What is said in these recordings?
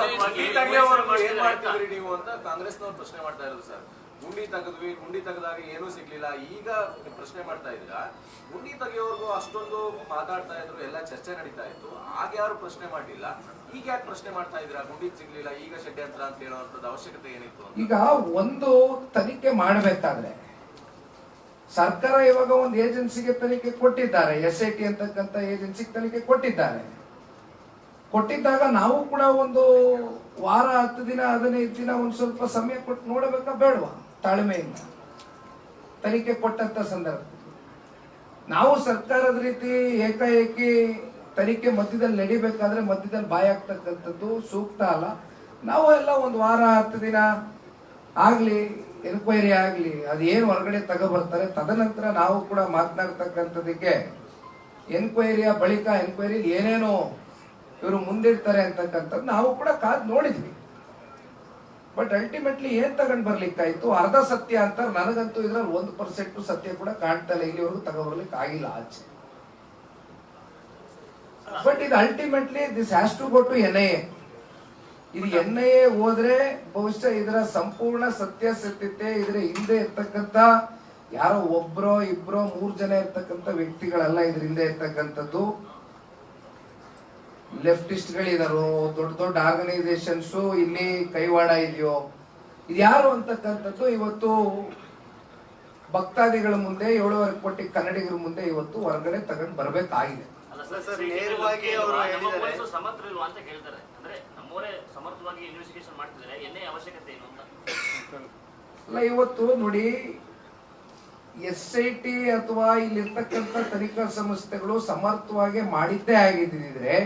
ಏನ್ ಮಾಡ್ತಿದ್ರಿ ನೀವು ಅಂತ ಕಾಂಗ್ರೆಸ್ನವ್ರು ಪ್ರಶ್ನೆ ಮಾಡ್ತಾ ಇರೋದು ಸರ್. ಗುಂಡಿ ತೆಗೆದ್ವಿ ಗುಂಡಿ ತೆಗೆದಾಗ ಏನೂ ಸಿಗ್ಲಿಲ್ಲ. ಈಗ ಪ್ರಶ್ನೆ ಮಾಡ್ತಾ ಇದ್ದೀರಾ? ಗುಂಡಿ ತೆಗೆಯೋರ್ಗು ಅಷ್ಟೊಂದು ಮಾತಾಡ್ತಾ ಇದ್ರು ಎಲ್ಲ ಚರ್ಚೆ ನಡೀತಾ ಇತ್ತು. ಆಗ ಯಾರು ಪ್ರಶ್ನೆ ಮಾಡಲಿಲ್ಲ? ಈಗ ಯಾಕೆ ಪ್ರಶ್ನೆ ಮಾಡ್ತಾ ಇದ್ದೀರಾ? ಗುಂಡಿ ಸಿಗ್ಲಿಲ್ಲ ಈಗ ಷಡ್ಯಂತ್ರ ಅಂತ ಹೇಳುವಂತದ್ದು ಅವಶ್ಯಕತೆ ಏನಿತ್ತು? ಈಗ ಒಂದು ತನಿಖೆ ಮಾಡಬೇಕಾದ್ರೆ ಸರ್ಕಾರ ಇವಾಗ ಒಂದು ಏಜೆನ್ಸಿಗೆ ತನಿಖೆ ಕೊಟ್ಟಿದ್ದಾರೆ ಎಸ್ ಐ ಟಿ ಅಂತಕ್ಕಂಥ ಏಜೆನ್ಸಿಗೆ ತನಿಖೆ ಕೊಟ್ಟಿದ್ದಾರೆ. ಕೊಟ್ಟಿದ್ದಾಗ ನಾವು ಕೂಡ ಒಂದು ವಾರ, ಹತ್ತು ದಿನ, ಹದಿನೈದು ದಿನ ಒಂದು ಸ್ವಲ್ಪ ಸಮಯ ಕೊಟ್ಟು ನೋಡಬೇಕಾ ಬೇಡವಾ? ತಾಳ್ಮೆಯಿಂದ. ತನಿಖೆ ಕೊಟ್ಟಂತ ಸಂದರ್ಭ. ನಾವು ಸರ್ಕಾರದ ರೀತಿ ಏಕಾಏಕಿ ತನಿಖೆ ಮಧ್ಯದಲ್ಲಿ ನಡಿಬೇಕಾದ್ರೆ ಮಧ್ಯದಲ್ಲಿ ಬಾಯ್ ಆಗ್ತಕ್ಕಂಥದ್ದು ಸೂಕ್ತ ಅಲ್ಲ. ನಾವು ಎಲ್ಲ ಒಂದು ವಾರ, ಹತ್ತು ದಿನ ಆಗ್ಲಿ ಎನ್ಕ್ವೈರಿ ಆಗ್ಲಿ ಅದೇನು ಹೊರಗಡೆ ತಗೋಬರ್ತಾರೆ ತದನಂತರ ನಾವು ಕೂಡ ಮಾತನಾಡ್ತಕ್ಕಂಥದಕ್ಕೆ ಎನ್ಕ್ವೈರಿಯ ಬಳಿಕ ಎನ್ಕ್ವೈರಿ ಏನೇನು ಇವರು ಮುಂದಿರ್ತಾರೆ ಅಂತಕ್ಕಂಥದ್ದು ನಾವು ಕೂಡ ಕಾದ್ ನೋಡಿದ್ವಿ. ಬಟ್ ಅಲ್ಟಿಮೇಟ್ಲಿ ಏನ್ ತಗೊಂಡ್ ಬರ್ಲಿಕ್ಕಾಯ್ತು? ಅರ್ಧ ಸತ್ಯ ಅಂತ ನನಗಂತೂ ಇದ್ರಲ್ಲಿ ಒಂದ್ ಪರ್ಸೆಂಟ್ ಸತ್ಯ ಕೂಡ ಕಾಣ್ತಾ ಇಲ್ಲ ಇಲ್ಲಿವರೆಗೂ ತಗೋಬರ್ಲಿಕ್ಕೆ ಆಗಿಲ್ಲ ಆಚೆ. ಬಟ್ ಇದು ultimately this has to go to N I A ಇದು ಎನ್ ಐ ಎ ಹೋದ್ರೆ ಬಹುಶಃ ಇದರ ಸಂಪೂರ್ಣ ಸತ್ಯ ಸತ್ಯಾಸತ್ಯತೆ ಇದ್ರ ಹಿಂದೆ ಇರ್ತಕ್ಕಂಥ ಯಾರೋ ಒಬ್ರೋ ಇಬ್ರೋ ಮೂರ್ ಜನ ಇರ್ತಕ್ಕಂಥ ವ್ಯಕ್ತಿಗಳೆಲ್ಲ ಇದ್ರ ಹಿಂದೆ ಇರ್ತಕ್ಕಂಥದ್ದು. ಲೆಫ್ಟಿಸ್ಟ್ ಗಳಿದಾರೋ ದೊಡ್ಡ ದೊಡ್ಡ ಆರ್ಗನೈಸೇಷನ್ಸ್ ಇಲ್ಲಿ ಕೈವಾಡ ಇದೆಯೋ? ಇದು ಯಾರು ಅಂತಕ್ಕಂಥದ್ದು ಇವತ್ತು ಭಕ್ತಾದಿಗಳ ಮುಂದೆ ಏಳುವರೆ ಕೋಟಿ ಕನ್ನಡಿಗರ ಮುಂದೆ ಇವತ್ತು ಹೊರಗಡೆ ತಗೊಂಡ್ ಬರ್ಬೇಕಾಗಿದೆ. ಅಲ್ಲ ಸರ್, ಸರ್ ನೇರವಾಗಿ ಅವರು ನಮ್ಮ ಹೇಳಿದ್ದಾರೆ. ಸಮರ್ಥರಿಲ್ವಾ ಅಂತ ಕೇಳ್ತಾರೆ. ಅಂದ್ರೆ ನಮ್ಮವರೇ ಸಮರ್ಥವಾಗಿ ಇನ್ವೆಸ್ಟಿಗೇಷನ್ ಮಾಡ್ತಿದ್ರೆ. ಎನ್ಐ ಅವಶ್ಯಕತೆ ಏನು ಅಂತ? ಅಲ್ಲ ಇವತ್ತು ನೋಡಿ ಎಸ್ ಐ ಟಿ ಅಥವಾ ಇಲ್ಲಿರ್ತಕ್ಕಂಥ ತನಿಖಾ ಸಂಸ್ಥೆಗಳು ಸಮರ್ಥವಾಗಿ ಮಾಡಿದ್ದೇ ಆಗಿದ್ದಿದ್ರೆ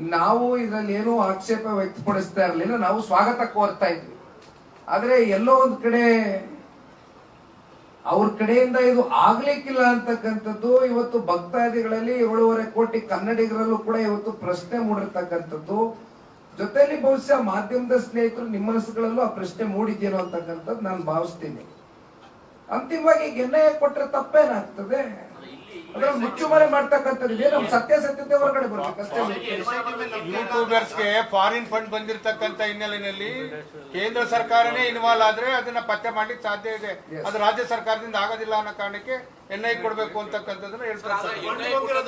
ನಾವು ಇದರಲ್ಲಿ ಏನೂ ಆಕ್ಷೇಪ ವ್ಯಕ್ತಪಡಿಸ್ತಾ ಇರಲಿಲ್ಲ. ನಾವು ಸ್ವಾಗತ ಕೋರ್ತಾ ಇದ್ವಿ. ಆದ್ರೆ ಎಲ್ಲೋ ಒಂದ್ ಕಡೆ ಅವ್ರ ಕಡೆಯಿಂದ ಇದು ಆಗ್ಲಿಕ್ಕಿಲ್ಲ ಅಂತಕ್ಕಂಥದ್ದು, ಇವತ್ತು ಭಕ್ತಾದಿಗಳಲ್ಲಿ ಏಳೂವರೆ ಕೋಟಿ ಕನ್ನಡಿಗರಲ್ಲೂ ಕೂಡ ಇವತ್ತು ಪ್ರಶ್ನೆ ಮೂಡಿರ್ತಕ್ಕಂಥದ್ದು. ಜೊತೆಯಲ್ಲಿ ಬಹುಶಃ ಮಾಧ್ಯಮದ ಸ್ನೇಹಿತರು ನಿಮ್ಮ ಮನಸ್ಸುಗಳಲ್ಲೂ ಆ ಪ್ರಶ್ನೆ ಮೂಡಿದ್ದೇನೋ ಅಂತಕ್ಕಂಥದ್ದು ನಾನು ಭಾವಿಸ್ತೀನಿ. ಅಂತಿಮವಾಗಿ ಎನ್ ಕೊಟ್ಟರೆ ಕೊಟ್ರೆ ತಪ್ಪೇನಾಗ್ತದೆ? ಅದ್ರಲ್ಲಿ ಮುಚ್ಚುಮರೆ ಮಾಡ್ತಕ್ಕಂಥದ್ದು ಇದೆ ನಮ್ಮ ಸತ್ಯಾಸತ್ಯತೆ ಹೊರಗಡೆ ಬರ್ಬೇಕಷ್ಟೇ ಯೂಟ್ಯೂಬರ್ಸ್ಗೆ ಫಾರಿನ್ ಫಂಡ್ ಬಂದಿರತಕ್ಕಂತ ಹಿನ್ನೆಲೆಯಲ್ಲಿ ಕೇಂದ್ರ ಸರ್ಕಾರನೇ ಇನ್ವಾಲ್ವ್ ಆದ್ರೆ ಅದನ್ನ ಪತ್ತೆ ಮಾಡ್ಲಿಕ್ಕೆ ಸಾಧ್ಯ ಇದೆ. ಅದು ರಾಜ್ಯ ಸರ್ಕಾರದಿಂದ ಆಗೋದಿಲ್ಲ ಅನ್ನೋ ಕಾರಣಕ್ಕೆ ಎನ್ಐ ಐ ಕೊಡ್ಬೇಕು ಅಂತಕ್ಕಂಥದ್ದನ್ನ ಹೇಳ್ತಾರೆ.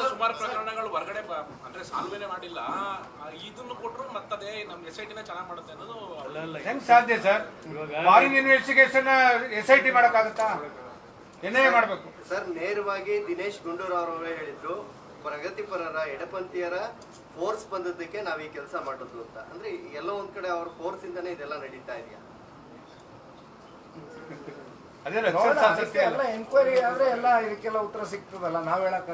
ಸುಮಾರು ಪ್ರಕರಣಗಳು ಹೊರಗಡೆ ಬ- ಅಂದ್ರೆ ಸಾಲ್ವೇನೆ ಮಾಡಿಲ್ಲ. ಇದನ್ನು ಕೊಟ್ಟರು ಮತ್ತದೇ ನಮ್ಮ ಎಸ್ ಐ ಟಿನೇ ಚೆನ್ನಾಗಿ ಮಾಡುತ್ತೆ ಅನ್ನೋದು ಹೆಂಗ್ ಸಾಧ್ಯ sir? Foreign investigation S I T ಮಾಡಕ್ಕಾಗತ್ತಾ? ಎನ್ ಐ ಮಾಡ್ಬೇಕು. ಸರ್ ನೇರವಾಗಿ ದಿನೇಶ್ ಗುಂಡೂರಾವ್ ಅವರೇ ಹೇಳಿದ್ರು ಪ್ರಗತಿಪರರ ಎಡಪಂಥೀಯರ ಫೋರ್ಸ್ ಬಂದದ್ದಕ್ಕೆ ನಾವ್ ಈ ಕೆಲಸ ಮಾಡೋದು ಅಂತ. ಅಂದ್ರೆ ಎಲ್ಲೋ ಒಂದ್ ಕಡೆ ಅವ್ರ ಫೋರ್ಸ್ ಇಂದಾನೆ ಇದೆಲ್ಲ ನಡೀತಾ ಇದೆಯಾ? ಎನ್ಕ್ವೈರಿ ಆದ್ರೆ ಎಲ್ಲ ಇದಕ್ಕೆಲ್ಲ ಉತ್ತರ ಸಿಗ್ತದಲ್ಲ ನಾವ್ ಹೇಳಕ್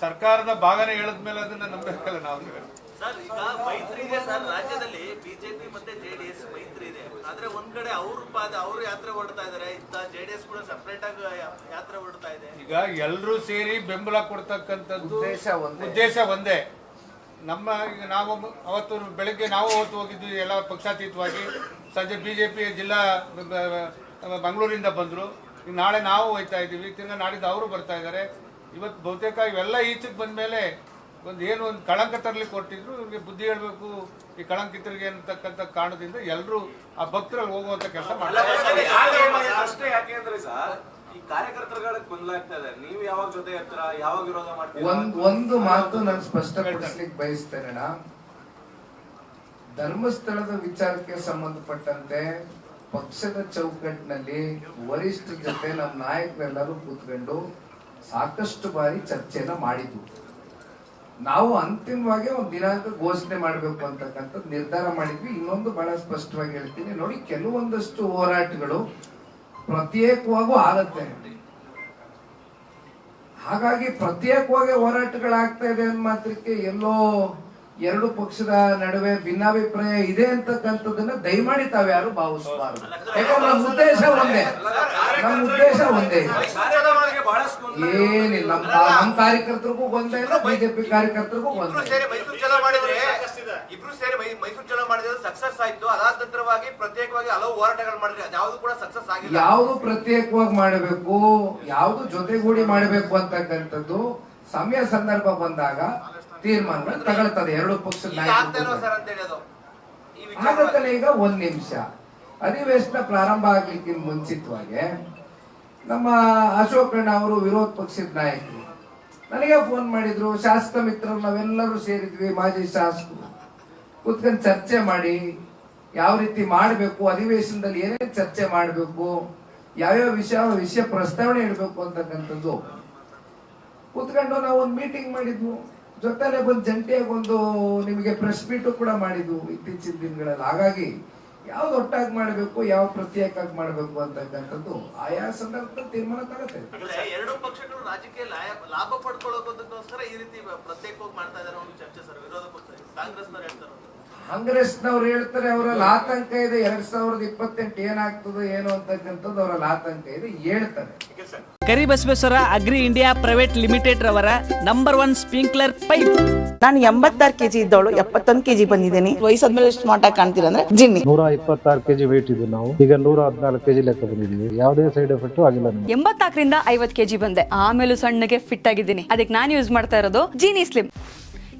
ಸರ್ಕಾರದ ಭಾಗನೇ ಹೇಳಿದ್ಮೇಲೆ ಅದನ್ನ ನಂಬಬೇಕಲ್ಲ ನಾವು ಸರ್ ಈಗ ಮೈತ್ರಿ ಇದೆ ಸರ್ ರಾಜ್ಯದಲ್ಲಿ ಬಿಜೆಪಿ ಮತ್ತೆ ಜೆಡಿಎಸ್ ಮೈತ್ರಿ ಇದೆ. ಆದ್ರೆ ಒಂದ್ ಕಡೆ ಅವ್ರ ಪಾದ ಅವ್ರು ಯಾತ್ರೆ ಹೊಡ್ತಾ ಇದಾರೆ ಇತ್ತ ಜೆಡಿಎಸ್ ಕೂಡ ಸಪರೇಟ್ ಆಗಿ ಯಾತ್ರೆ ಹೊಡ್ತಾ ಇದೆ. ಈಗ ಎಲ್ಲರೂ ಸೇರಿ ಬೆಂಬಲ ಕೊಡ್ತಕ್ಕಂಥದ್ದು ಉದ್ದೇಶ ಒಂದೇ. ಉದ್ದೇಶ ಒಂದೇ. ನಮ್ಮ ಈಗ ನಾವು ಅವತ್ತು ಬೆಳಗ್ಗೆ ನಾವು ಅವತ್ತು ಹೋಗಿದ್ವಿ ಎಲ್ಲ ಪಕ್ಷಾತೀತವಾಗಿ. ಸಂಜೆ ಬಿಜೆಪಿ ಜಿಲ್ಲಾ ಬ- ಬಂದರು. ನಾಳೆ ನಾವು ಹೋಯ್ತಾ ಇದ್ದೀವಿ. ತಿರ್ಗಾ ನಾಡಿದ್ದು ಅವರು ಬರ್ತಾ ಇದ್ದಾರೆ. ಇವತ್ತು ಬಹುತೇಕ ಇವೆಲ್ಲ ಈಚೆಗೆ ಬಂದ್ಮೇಲೆ ಒಂದು ಏನು ಒಂದು ಕಳಂಕ ತರಲಿ ಕೊಟ್ಟಿದ್ರು. ಇವ್ರಿಗೆ ಬುದ್ಧಿ ಹೇಳಬೇಕು. ಈ ಕಳಂಕಿತರಿಗೆ ಅಂತಕ್ಕಂಥ ಕಾರಣದಿಂದ ಎಲ್ಲರೂ ಆ ಭಕ್ತರಲ್ಲಿ ಹೋಗುವಂತ ಕೆಲಸ ಅಲ್ಲ, ಮಾಡ್ತಾರೆ ಯಾಕೆ ಈ ಅಂದ್ರೆ ಸರ್ ಈ ಕಾರ್ಯಕರ್ತರುಗಳ ಇದೆ ನೀವು ಯಾವಾಗ ಜೊತೆ ಇರ್ತೀರಾ? ಯಾವಾಗ ವಿರೋಧ ಮಾಡ್ತೀರಾ? ಒಂದ್ ಒಂದು ಮಾತು ನಾನು ಸ್ಪಷ್ಟಪಡಿಸ್ಲಿಕ್ಕೆ ಬಯಸ್ತೇನೆ ಅಣ್ಣ. ಧರ್ಮಸ್ಥಳದ ವಿಚಾರಕ್ಕೆ ಸಂಬಂಧಪಟ್ಟಂತೆ ಪಕ್ಷದ ಚೌಕಟ್ಟಿನಲ್ಲಿ ವರಿಷ್ಠ ಜೊತೆ ನಮ್ಮ ನಾಯಕರೆಲ್ಲರೂ ಕೂತ್ಕೊಂಡು ಸಾಕಷ್ಟು ಬಾರಿ ಚರ್ಚೆನ ಮಾಡಿದ್ವು ನಾವು ಅಂತಿಮವಾಗಿ ಒಂದು ದಿನಾಂಕ ಘೋಷಣೆ ಮಾಡಬೇಕು ಅಂತಕ್ಕಂಥದ್ದು ನಿರ್ಧಾರ ಮಾಡಿದ್ವಿ. ಇನ್ನೊಂದು ಬಹಳ ಸ್ಪಷ್ಟವಾಗಿ ಹೇಳ್ತೀನಿ. ನೋಡಿ, ಕೆಲವೊಂದಷ್ಟು ಹೋರಾಟಗಳು ಪ್ರತ್ಯೇಕವಾಗೂ ಆಗತ್ತೆ. ಹಾಗಾಗಿ ಪ್ರತ್ಯೇಕವಾಗಿ ಹೋರಾಟಗಳಾಗ್ತಾ ಇದೆ ಅನ್ನ ಮಾತ್ರಕ್ಕೆ ಎಲ್ಲೋ ಎರಡು ಪಕ್ಷದ ನಡುವೆ ಭಿನ್ನಾಭಿಪ್ರಾಯ ಇದೆ ಅಂತಕ್ಕಂಥದ್ದನ್ನ ದಯಮಾಡಿ ತಾವ್ಯಾರು ಭಾವಿಸಬಾರದು. ಯಾಕಂದ್ರೆ ನಮ್ಮ ಉದ್ದೇಶ ಒಂದೇ. ನಮ್ಮ ಉದ್ದೇಶ ಒಂದೇ. ಏನಿಲ್ಲ ನಮ್ಮ ನಮ್ಮ ಕಾರ್ಯಕರ್ತರಿಗೂ ಒಂದೇ ಇಲ್ಲ ಬಿಜೆಪಿ ಕಾರ್ಯಕರ್ತರಿಗೂ ಒಂದೇ. ಇಬ್ರು ಸೇರಿ ಮೈಸೂರು ಚಲೋ ಮಾಡಿದ್ರೆ ಸಕ್ಸಸ್ ಆಯ್ತು. ಅದಾದ ನಂತರವಾಗಿ ಪ್ರತ್ಯೇಕವಾಗಿ ಹಲವು ಹೋರಾಟಗಳು ಮಾಡಿದ್ರೆ ಯಾವ್ದು ಕೂಡ ಸಕ್ಸಸ್ ಆಗಿಲ್ಲ. ಯಾವ್ದು ಪ್ರತ್ಯೇಕವಾಗಿ ಮಾಡಬೇಕು ಯಾವ್ದು ಜೊತೆಗೂಡಿ ಮಾಡಬೇಕು ಅಂತಕ್ಕಂಥದ್ದು ಸಮಯ ಸಂದರ್ಭ ಬಂದಾಗ ತೀರ್ಮಾನಗಳು ತಗೊಳ್ತದೆ ಎರಡು ಪಕ್ಷದ. ಆಗತ್ತಲ್ಲ ಈಗ ಒಂದ್ ನಿಮಿಷ. ಅಧಿವೇಶನ ಪ್ರಾರಂಭ ಆಗ್ಲಿಕ್ಕೆ ಮುಂಚಿತವಾಗಿ ನಮ್ಮ ಅಶೋಕ್ ಅಶೋಕಣ್ಣ ಅವರು ವಿರೋಧ ಪಕ್ಷದ ನಾಯಕರು ನನಗೆ ಫೋನ್ ಮಾಡಿದ್ರು ಶಾಸಕ ಮಿತ್ರರು ನಾವೆಲ್ಲರೂ ಸೇರಿದ್ವಿ ಮಾಜಿ ಶಾಸಕರು. ಕೂತ್ಕೊಂಡು ಚರ್ಚೆ ಮಾಡಿ ಯಾವ ರೀತಿ ಮಾಡಬೇಕು ಅಧಿವೇಶನದಲ್ಲಿ ಏನೇನು ಚರ್ಚೆ ಮಾಡಬೇಕು ಯಾವ್ಯಾವ ವಿಷಯ ವಿಷಯ ಪ್ರಸ್ತಾವನೆ ಇಡಬೇಕು ಅಂತಕ್ಕಂಥದ್ದು. ಕೂತ್ಕೊಂಡು ನಾವು ಒಂದು ಮೀಟಿಂಗ್ ಮಾಡಿದ್ವು. ಜೊತೆಲೆ ಬಂದು ಜಂಟಿಯಾಗಿ ಒಂದು ನಿಮಗೆ ಪ್ರೆಸ್ ಮೀಟು ಕೂಡ ಮಾಡಿದ್ವು ಇತ್ತೀಚಿನ ದಿನಗಳಲ್ಲಿ. ಹಾಗಾಗಿ ಯಾವ್ದು ಒಟ್ಟಾಗಿ ಮಾಡಬೇಕು, ಯಾವ ಪ್ರತ್ಯೇಕವಾಗಿ ಮಾಡಬೇಕು ಅಂತಕ್ಕಂಥದ್ದು ಆಯಾ ಸಂದರ್ಭದಲ್ಲಿ ತೀರ್ಮಾನ ತಗತ್ತೆ ಎರಡೂ ಪಕ್ಷಗಳು ರಾಜಕೀಯ ಲಾಭ ಪಡ್ಕೊಳ್ಳೋದಕ್ಕೋಸ್ಕರ ಈ ರೀತಿ ಪ್ರತ್ಯೇಕವಾಗಿ ಮಾಡ್ತಾ ಒಂದು ಚರ್ಚೆ ಸರ್, ವಿರೋಧ ಪಕ್ಷ, ಕಾಂಗ್ರೆಸ್ನವ್ರು ಹೇಳ್ತಾರೆ ಕಾಂಗ್ರೆಸ್ನವ್ರು ಹೇಳ್ತಾರೆ ಅವರಲ್ಲಿ ಆತಂಕ ಇದೆ. ಎರಡ್ ಸಾವಿರದ ಇಪ್ಪತ್ತೆಂಟು ಏನಾಗ್ತದೆ ಏನು ಅಂತಕ್ಕಂಥದ್ದು ಅವರಲ್ಲಿ ಆತಂಕ ಇದೆ. ಹೇಳ್ತಾರೆ. Karibasaveshwara agri India private limited ರವರ ನಂಬರ್ ಒನ್ ಸ್ಪಿಂಕ್ಲರ್ ಪೈಪ್. ನಾನು ಎಂಬತ್ತಾರು ಕೆಜಿ ಇದ್ದವಳು ಎಪ್ಪತ್ತೊಂದು ಕೆಜಿ ಬಂದಿದ್ದೀನಿ. ವಯಸ್ಸಾದ್ಮೇಲೆ ಎಷ್ಟು ಮಾಟ ಕಾಣ್ತೀರ ಅಂದ್ರೆ ಜಿನ್ನಿ. ನೂರ ಇಪ್ಪತ್ತಾರು ಕೆಜಿ ವೇಟ್ ಇದ್ದು ನಾವು. ಈಗ ನೂರ ಹದಿನಾಲ್ಕು ಕೆಜಿ ಲೆಕ್ಕ ಬಂದಿದ್ದೀವಿ. ಯಾವುದೇ ಸೈಡ್ ಎಫೆಕ್ಟ್ ಆಗಿಲ್ಲ ಎಂಬತ್ನಾಲ್ಕರಿಂದ ಐವತ್ ಕೆಜಿ ಬಂದೆ. ಆಮೇಲೂ ಸಣ್ಣಗೆ ಫಿಟ್ ಆಗಿದ್ದೀನಿ. ಅದಕ್ಕೆ ನಾನು ಯೂಸ್ ಮಾಡ್ತಾ ಇರೋದು ಜೀನಿ ಸ್ಲಿಮ್